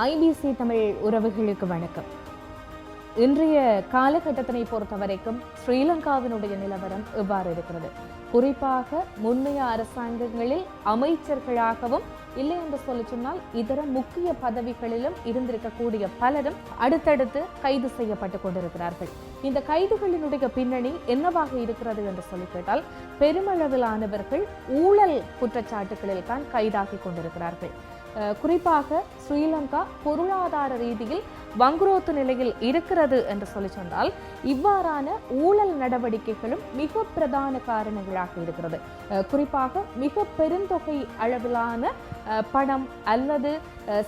IBC Tamil உறவுகளுக்கு வணக்கம். இன்றைய காலகட்டத்தினை பொறுத்த வரைக்கும் ஸ்ரீலங்காவினுடைய நிலவரம் இவ்வாறு இருக்கிறது? குறிப்பாக முன்னைய அரசாங்கங்களில் அமைச்சர்களாகவும் இல்லை என்று சொல்லி சொன்னால் இதர முக்கிய பதவிகளிலும் இருந்திருக்கக்கூடிய பலரும் அடுத்தடுத்து கைது செய்யப்பட்டு கொண்டிருக்கிறார்கள். இந்த கைதுகளினுடைய பின்னணி என்னவாக இருக்கிறது என்று சொல்லி கேட்டால் பெருமளவிலானவர்கள் ஊழல் குற்றச்சாட்டுகளில் தான் கைதாகி கொண்டிருக்கிறார்கள். குறிப்பாக ஸ்ரீலங்கா பொருளாதார ரீதியில் வங்குரோத்து நிலையில் இருக்கிறது என்று சொல்லி சொன்னால் இவ்வாறான ஊழல் நடவடிக்கைகளும் மிக பிரதான காரணங்களாக இருக்கிறது. குறிப்பாக மிக பெருந்தொகை அளவிலான பணம் அல்லது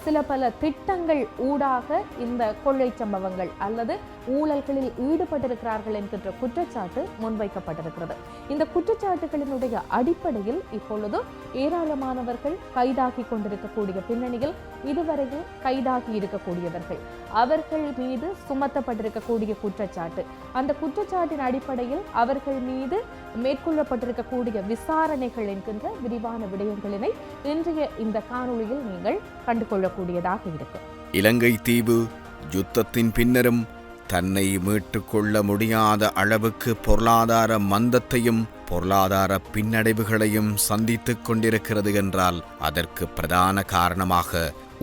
சில பல திட்டங்கள் ஊடாக இந்த கொள்ளை சம்பவங்கள் அல்லது ஊழல்களில் ஈடுபட்டிருக்கிறார்கள் என்கின்ற குற்றச்சாட்டு முன்வைக்கப்பட்டிருக்கிறது. இந்த குற்றச்சாட்டுகளினுடைய அடிப்படையில் இப்பொழுது ஏராளமானவர்கள் கைதாகி கொண்டிருக்கக்கூடிய பின்னணியில் இதுவரையில் கைதாகி இருக்கக்கூடியவர்கள். அவர்கள் மீது சுமத்தப்பட்டிருக்கக்கூடிய குற்றச்சாட்டு. அந்த குற்றச்சாட்டின் அடிப்படையில் அவர்கள் மீது மேற்கொள்ளப்பட்டிருக்கக்கூடிய விசாரணைகள் என்கின்ற விரிவான விடயங்களினை இன்றைய இந்த காணொளியில் நீங்கள் கண்டுகொள்ளக்கூடியதாக இருக்கும் இலங்கை தீவு யுத்தத்தின் பின்னரும் தன்னை மீட்டுக்கொள்ள முடியாத அளவுக்கு பொருளாதார மந்தத்தையும் பொருளாதார பின்னடைவுகளையும் சந்தித்துக் கொண்டிருக்கிறது என்றால் அதற்கு பிரதான காரணமாக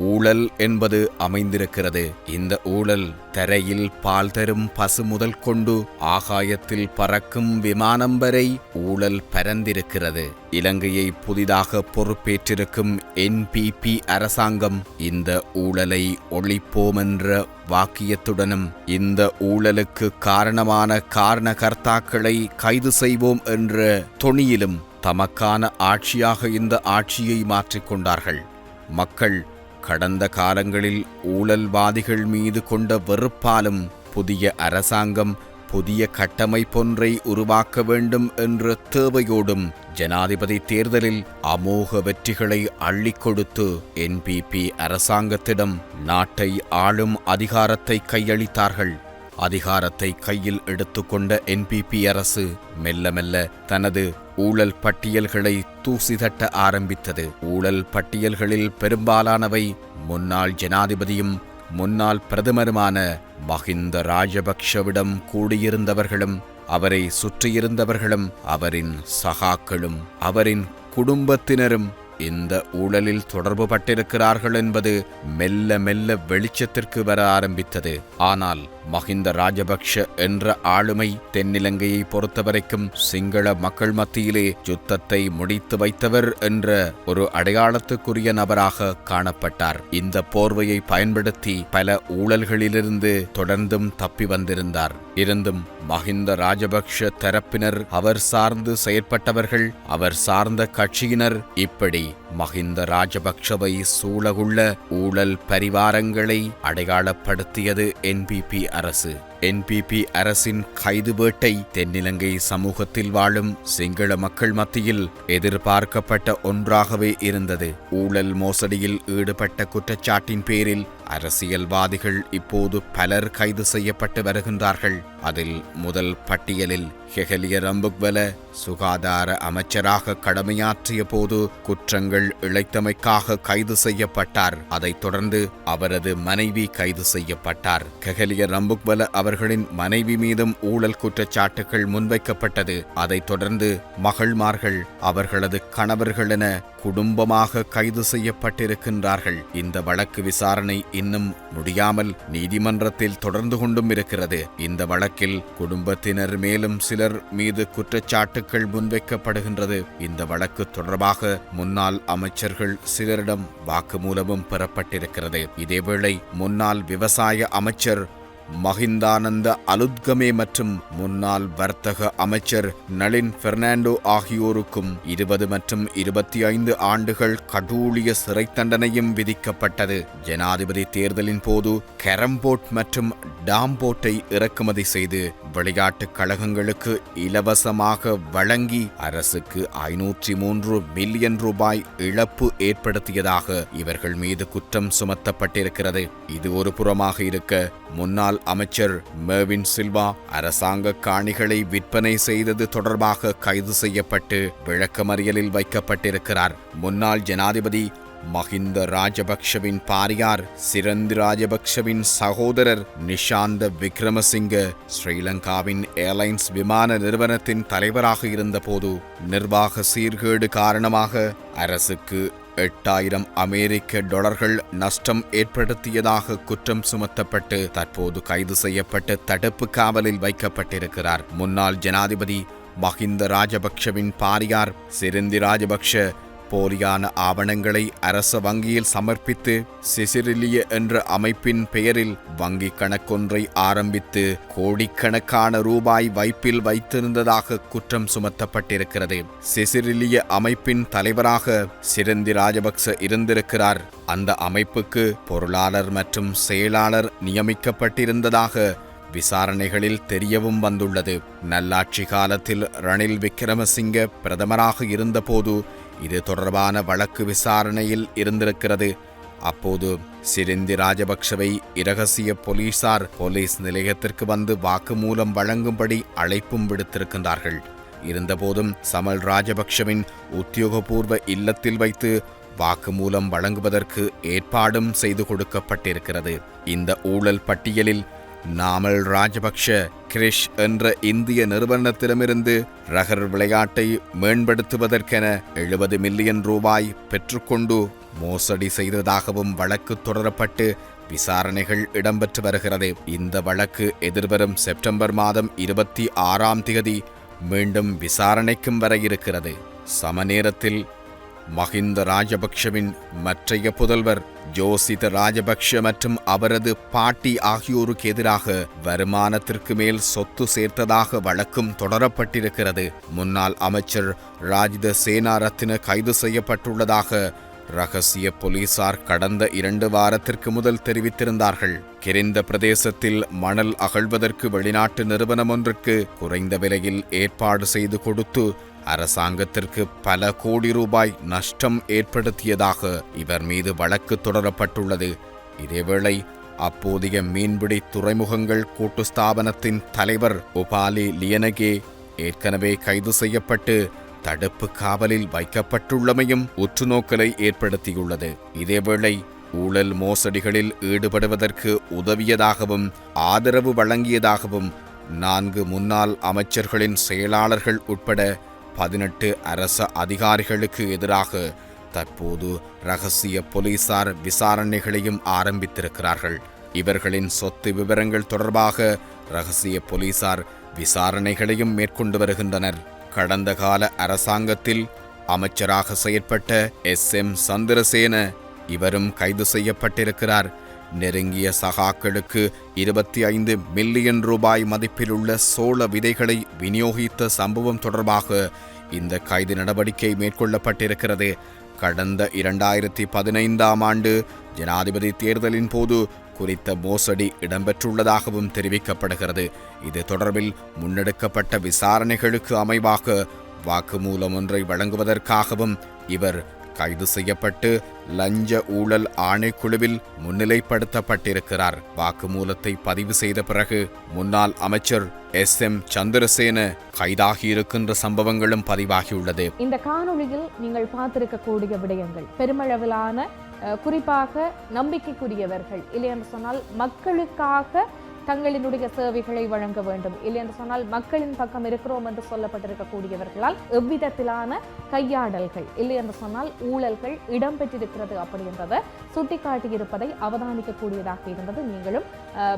ஊழல் என்பது அமைந்திருக்கிறது. இந்த ஊழல் தரையில் பால் தரும் பசு முதல் கொண்டு ஆகாயத்தில் பறக்கும் விமானம் வரை ஊழல் பரந்திருக்கிறது. இலங்கையை புதிதாக பொறுப்பேற்றிருக்கும் என்பிபி அரசாங்கம் இந்த ஊழலை ஒழிப்போம் என்ற வாக்கியத்துடனும் இந்த ஊழலுக்கு காரணமான காரணகர்த்தாக்களை கைது செய்வோம் என்ற தொனியிலும் தமக்கான ஆட்சியாக இந்த ஆட்சியை மாற்றிக்கொண்டார்கள். மக்கள் கடந்த காலங்களில் ஊழல்வாதிகள் மீது கொண்ட வெறுப்பாலும் புதிய அரசாங்கம் புதிய கட்டமைப்பொன்றை உருவாக்க வேண்டும் என்ற தேவையோடும் ஜனாதிபதி தேர்தலில் அமோக வெற்றிகளை அள்ளிக் கொடுத்து என்பிபி அரசாங்கத்திடம் நாட்டை ஆளும் அதிகாரத்தை கையளித்தார்கள். அதிகாரத்தை கையில் எடுத்துக்கொண்ட என்பிபி அரசு மெல்ல மெல்ல தனது ஊழல் பட்டியல்களை தூசி தட்ட ஆரம்பித்தது. ஊழல் பட்டியல்களில் பெரும்பாலானவை முன்னாள் ஜனாதிபதியும் முன்னாள் பிரதமருமான மஹிந்த ராஜபக்ஷவிடம் கூடியிருந்தவர்களும் அவரை சுற்றியிருந்தவர்களும் அவரின் சகாக்களும் அவரின் குடும்பத்தினரும் இந்த ஊழலில் தொடர்பு பட்டிருக்கிறார்கள் என்பது மெல்ல மெல்ல வெளிச்சத்திற்கு வர ஆரம்பித்தது. ஆனால் மஹிந்த ராஜபக்ஷ என்ற ஆளுமை தென்னிலங்கையை பொறுத்தவரைக்கும் சிங்கள மக்கள் மத்தியிலே யுத்தத்தை முடித்து வைத்தவர் என்ற ஒரு அடையாளத்துக்குரிய நபராக காணப்பட்டார். இந்த போர்வையை பயன்படுத்தி பல ஊழல்களிலிருந்து தொடர்ந்தும் தப்பி வந்திருந்தார். இருந்தும் மஹிந்த ராஜபக்ஷ தரப்பினர் அவர் சார்ந்து செயற்பட்டவர்கள் அவர் சார்ந்த கட்சியினர் இப்படி மஹிந்த ராஜபக்ஷவை சூழகுள்ள ஊழல் பரிவாரங்களை அடையாளப்படுத்தியது என்பிபி அரசு. என்பிபி அரசின் கைது வேட்டை தென்னிலங்கை சமூகத்தில் வாழும் சிங்கள மக்கள் மத்தியில் எதிர்பார்க்கப்பட்ட ஒன்றாகவே இருந்தது. ஊழல் மோசடியில் ஈடுபட்ட குற்றச்சாட்டின் பேரில் அரசியல்வாதிகள் இப்போது பலர் கைது செய்யப்பட்டு வருகின்றார்கள். அதில் முதல் பட்டியலில் ஹெகலிய ரம்புக்வல சுகாதார அமைச்சராக கடமையாற்றிய போது குற்றங்கள் இழைத்தமைக்காக கைது செய்யப்பட்டார். அதைத் தொடர்ந்து அவரது மனைவி கைது செய்யப்பட்டார். கெகலிய ரம்புக்வல அவர்களின் மனைவி மீதும் ஊழல் குற்றச்சாட்டுகள் முன்வைக்கப்பட்டது. அதைத் தொடர்ந்து மகள்மார்கள் அவர்களது கணவர்கள் என குடும்பமாக கைது செய்யப்பட்டிருக்கின்றார்கள். இந்த வழக்கு விசாரணை இன்னும் முடியாமல் நீதிமன்றத்தில் தொடர்ந்து கொண்டும் இருக்கிறது. இந்த வழக்கில் குடும்பத்தினர் மேலும் சிலர் மீது குற்றச்சாட்டுகள் முன்வைக்கப்படுகின்றது. இந்த வழக்கு தொடர்பாக முன்னாள் அமைச்சர்கள் சிலரிடம் வாக்குமூலமும் பெறப்பட்டிருக்கிறது. இதேவேளை முன்னாள் விவசாய அமைச்சர் மஹிந்தானந்த அலுத்கமே மற்றும் முன்னாள் வர்த்தக அமைச்சர் நளின் பெர்னாண்டோ ஆகியோருக்கும் இருபது மற்றும் இருபத்தி ஐந்து ஆண்டுகள் கடூழிய சிறை தண்டனையும் விதிக்கப்பட்டது. ஜனாதிபதி தேர்தலின் போது கேரம்போட் மற்றும் டாம்போட்டை இறக்குமதி செய்து விளையாட்டுக் கழகங்களுக்கு இலவசமாக வழங்கி அரசுக்கு ஐநூற்றி மூன்று மில்லியன் ரூபாய் இழப்பு ஏற்படுத்தியதாக இவர்கள் மீது குற்றம் சுமத்தப்பட்டிருக்கிறது. இது ஒரு புறமாக இருக்க முன்னாள் அமைச்சர் மேவின் சில்வா அரசாங்க காணிகளை விற்பனை செய்தது தொடர்பாக கைது செய்யப்பட்டு விளக்கமறியலில் வைக்கப்பட்டிருக்கிறார். முன்னாள் ஜனாதிபதி மஹிந்த ராஜபக்ஷவின் பாரியார் சிரந்தி ராஜபக்ஷவின் சகோதரர் நிஷாந்த விக்ரமசிங்க ஸ்ரீலங்காவின் ஏர்லைன்ஸ் விமான நிறுவனத்தின் தலைவராக இருந்தபோது நிர்வாக சீர்கேடு காரணமாக அரசுக்கு எட்டாயிரம் அமெரிக்க டாலர்கள் நஷ்டம் ஏற்படுத்தியதாக குற்றம் சுமத்தப்பட்டு தற்போது கைது செய்யப்பட்டு தடுப்பு காவலில் வைக்கப்பட்டிருக்கிறார். முன்னாள் ஜனாதிபதி மஹிந்த ராஜபக்ஷவின் பாரியார் சிரிந்தி ராஜபக்ஷ போலியான ஆவணங்களை அரச வங்கியில் சமர்ப்பித்து சிசிரிலிய என்ற அமைப்பின் பெயரில் வங்கி கணக்கொன்றை ஆரம்பித்து கோடிக்கணக்கான ரூபாய் வைப்பில் வைத்திருந்ததாக குற்றம் சுமத்தப்பட்டிருக்கிறது. சிசிரிலிய அமைப்பின் தலைவராக சிரந்தி ராஜபக்ச இருந்திருக்கிறார். அந்த அமைப்புக்கு பொருளாளர் மற்றும் செயலாளர் நியமிக்கப்பட்டிருந்ததாக விசாரணைகளில் தெரியவும் வந்துள்ளது. நல்லாட்சி காலத்தில் ரணில் விக்ரமசிங்க பிரதமராக இருந்தபோது இது தொடர்பான வழக்கு விசாரணையில் இருந்திருக்கிறது. அப்போது சிரிந்தி ராஜபக்ஷவை இரகசிய போலீசார் போலீஸ் நிலையத்திற்கு வந்து வாக்குமூலம் வழங்கும்படி அழைப்பும் விடுத்திருக்கின்றார்கள். இருந்தபோதும் சமல் ராஜபக்ஷவின் உத்தியோகபூர்வ இல்லத்தில் வைத்து வாக்குமூலம் வழங்குவதற்கு ஏற்பாடும் செய்து கொடுக்கப்பட்டிருக்கிறது. இந்த ஊழல் பட்டியலில் நாமல் ராஜபக்ஷ கிரிஷ் என்ற இந்திய நிறுவனத்திடமிருந்து ரகர் விளையாட்டை மேம்படுத்துவதற்கென எழுபது மில்லியன் ரூபாய் பெற்றுக்கொண்டு மோசடி செய்ததாகவும் வழக்கு தொடரப்பட்டு விசாரணைகள் இடம்பெற்று வருகிறது. இந்த வழக்கு எதிர்வரும் செப்டம்பர் மாதம் இருபத்தி ஆறாம் தேதி மீண்டும் விசாரணைக்கும் வர இருக்கிறது. சமநேரத்தில் மஹிந்த ராஜபக்ஷவின் மற்றைய புதல்வர் ஜோசித ராஜபக்ஷ மற்றும் அவரது பாட்டி ஆகியோருக்கு எதிராக வருமானத்திற்கு மேல் சொத்து சேர்த்ததாக வழக்கும் தொடரப்பட்டிருக்கிறது. முன்னாள் அமைச்சர் ராஜித சேனாரத்தின கைது செய்யப்பட்டுள்ளதாக ரகசிய போலீசார் கடந்த இரண்டு வாரத்திற்கு முதல் தெரிவித்திருந்தார்கள். கிரிந்த பிரதேசத்தில் மணல் அகழ்வதற்கு வெளிநாட்டு நிறுவனம் ஒன்றுக்கு குறைந்த விலையில் ஏற்பாடு செய்து கொடுத்து அரசாங்கத்திற்கு பல கோடி ரூபாய் நஷ்டம் ஏற்படுத்தியதாக இவர் மீது வழக்கு தொடரப்பட்டுள்ளது. இதேவேளை அப்போதைய மீன்பிடி துறைமுகங்கள் கூட்டு ஸ்தாபனத்தின் தலைவர் உபாலி லியனகே ஏற்கனவே கைது செய்யப்பட்டு தடுப்பு காவலில் வைக்கப்பட்டுள்ளமையும் உற்றுநோக்கலை ஏற்படுத்தியுள்ளது. இதேவேளை ஊழல் மோசடிகளில் ஈடுபடுவதற்கு உதவியதாகவும் ஆதரவு வழங்கியதாகவும் நான்கு முன்னாள் அமைச்சர்களின் செயலாளர்கள் உட்பட பதினெட்டு அரச அதிகாரிகளுக்கு எதிராக தற்போது ரகசிய போலீசார் விசாரணைகளையும் ஆரம்பித்திருக்கிறார்கள். இவர்களின் சொத்து விவரங்கள் தொடர்பாக ரகசிய போலீசார் விசாரணைகளையும் மேற்கொண்டு வருகின்றனர். கடந்த கால அரசாங்கத்தில் அமைச்சராக செயற்பட்ட எஸ் எம் சந்திரசேன இவரும் கைது செய்யப்பட்டிருக்கிறார். நெருங்கிய சகாக்களுக்கு இருபத்தி ஐந்து மில்லியன் ரூபாய் மதிப்பிலுள்ள சோள விதைகளை விநியோகித்த சம்பவம் தொடர்பாக இந்த கைது நடவடிக்கை மேற்கொள்ளப்பட்டிருக்கிறது. கடந்த இரண்டாயிரத்தி பதினைந்தாம் ஆண்டு ஜனாதிபதி தேர்தலின் போது குறித்த மோசடி இடம்பெற்றுள்ளதாகவும் தெரிவிக்கப்படுகிறது. இது தொடர்பில் முன்னெடுக்கப்பட்ட விசாரணைகளுக்கு அமைவாக வாக்குமூலம் ஒன்றை வழங்குவதற்காகவும் இவர் கைது செய்யப்பட்டு லஞ்ச ஊழல் ஆணைக்குழுவில் முன்னிலைப்படுத்தப்பட்டிருக்கிறார். வாக்குமூலத்தை பதிவு செய்த பிறகு முன்னாள் அமைச்சர் எஸ். எம். சந்திரசேன கைதாகியிருக்கின்ற சம்பவங்களும் பதிவாகியுள்ளது. இந்த காணொளியில் நீங்கள் பார்த்திருக்கக்கூடிய விடயங்கள் பெருமளவிலான குறிப்பாக நம்பிக்கைக்குரியவர்கள். இல்லை என்று சொன்னால் மக்களுக்காக தங்களினுடைய சேவைகளை வழங்க வேண்டும். இல்லை என்று சொன்னால் மக்களின் பக்கம் இருக்கிறோம் என்று சொல்லப்பட்டிருக்கக்கூடியவர்களால் எவ்விதத்திலான கையாடல்கள் இல்லை என்று சொன்னால் ஊழல்கள் இடம்பெற்றிருக்கிறது அப்படின்றத சுட்டிக்காட்டியிருப்பதை அவதானிக்கக்கூடியதாக இருந்தது. நீங்களும்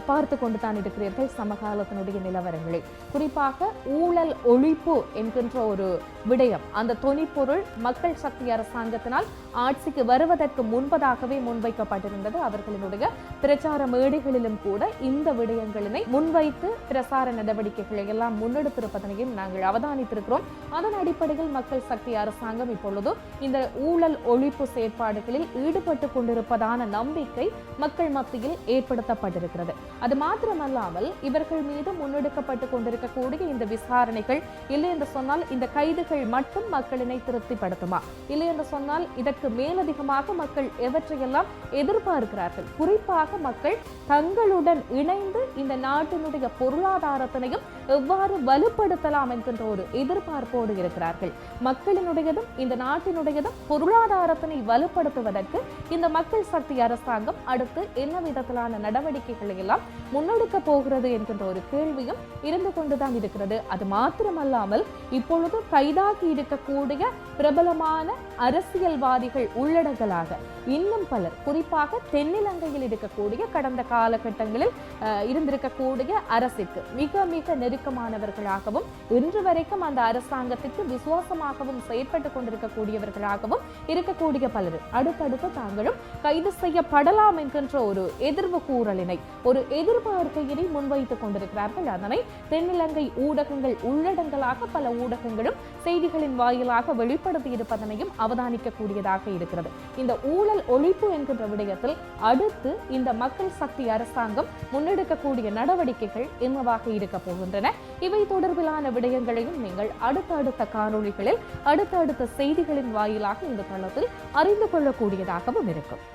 பார்த்து கொண்டு தான் இருக்கிறீர்கள் சமகாலத்தினுடைய நிலவரங்களை. குறிப்பாக ஊழல் ஒழிப்பு என்கின்ற ஒரு விடயம். அந்த தொனிப்பொருள் மக்கள் சக்தி அரசாங்கத்தினால் ஆட்சிக்கு வருவதற்கு முன்பதாகவே முன்வைக்கப்பட்டிருந்தது. அவர்களினுடைய பிரச்சார மேடைகளிலும் கூட இந்த விடயங்களினை முன்வைத்து பிரசார நடவடிக்கைகளை எல்லாம் முன்னெடுத்திருப்பதனையும் நாங்கள் அவதானித்திருக்கிறோம். அதன் அடிப்படையில் மக்கள் சக்தி அரசாங்கம் இப்பொழுது இந்த ஊழல் ஒழிப்பு செயற்பாடுகளில் ஈடுபட்டு கொண்டிருப்பதான நம்பிக்கை மக்கள் மத்தியில் ஏற்படுத்தப்பட்டிருக்கிறது. அது மாத்திரமல்லாமல் இவர்கள் மீது முன்னெடுக்கப்பட்டு கொண்டிருக்கக்கூடிய இந்த விசாரணைகள் இல்லை என்று சொன்னால் இந்த கைதுகள் மட்டும் மக்களினை திருப்திப்படுத்துமா? இல்லை என்று சொன்னால் இதற்கு மேலதிகமாக மக்கள் எவற்றையெல்லாம் எதிர்பார்க்கிறார்கள்? குறிப்பாக மக்கள் தங்களுடன் இணைந்து இந்த நாட்டினுடைய பொருளாதாரத்தினையும் எவ்வாறு வலுப்படுத்தலாம் என்கின்ற ஒரு எதிர்பார்ப்போடு இருக்கிறார்கள். மக்களினுடையதும் இந்த நாட்டினுடையதும் பொருளாதாரத்தினை வலுப்படுத்துவதற்கு இந்த மக்கள் சக்தி அரசாங்கம் அடுத்து என்ன விதத்திலான நடவடிக்கைகளை எல்லாம் முன்னெடுக்க போகிறது என்கின்ற ஒரு கேள்வியும் இருந்து கொண்டுதான் இருக்கிறது. அது மாத்திரமல்லாமல் இப்பொழுது கைதாகி இருக்கக்கூடிய பிரபலமான அரசியல்வாதிகள் உள்ளடங்கலாக இன்னும் பலர் குறிப்பாக தென்னிலங்கையில் இருக்கக்கூடிய கடந்த காலகட்டங்களில் இருந்திருக்கக்கூடிய அரசிற்கு மிக மிக நெருக்கமானவர்களாகவும் இன்று வரைக்கும் அந்த அரசாங்கத்திற்கு விசுவாசமாகவும் செயற்பட்டு கொண்டிருக்கக்கூடியவர்களாகவும் இருக்கக்கூடிய பலர். அடுத்தடுத்து தாங்களும் கைது செய்யப்படலாம் என்கின்ற ஒரு எதிர்வு கூறலினை ஒரு எதிர்பார்க்கையினை முன்வைத்துக் கொண்டிருக்கிறார்கள். அதனை தென்னிலங்கை ஊடகங்கள் உள்ளடங்கலாக பல ஊடகங்களும் செய்திகளின் வாயிலாக வெளிப்படுத்தி இருப்பதனையும் அவர் அவதானிக்கக்கூடியதாக இருக்கிறது. இந்த ஊழல் ஒழிப்பு என்கின்ற விடயத்தில் அடுத்து இந்த மக்கள் சக்தி அரசாங்கம் முன்னெடுக்கக்கூடிய நடவடிக்கைகள் என்னவாக இருக்க போகின்றன? இவை தொடர்பிலான விடயங்களையும் நீங்கள் அடுத்தடுத்த காணொளிகளில் அடுத்தடுத்த செய்திகளின் வாயிலாக இந்த தளத்தில் அறிந்து கொள்ளக்கூடியதாகவும் இருக்கும்.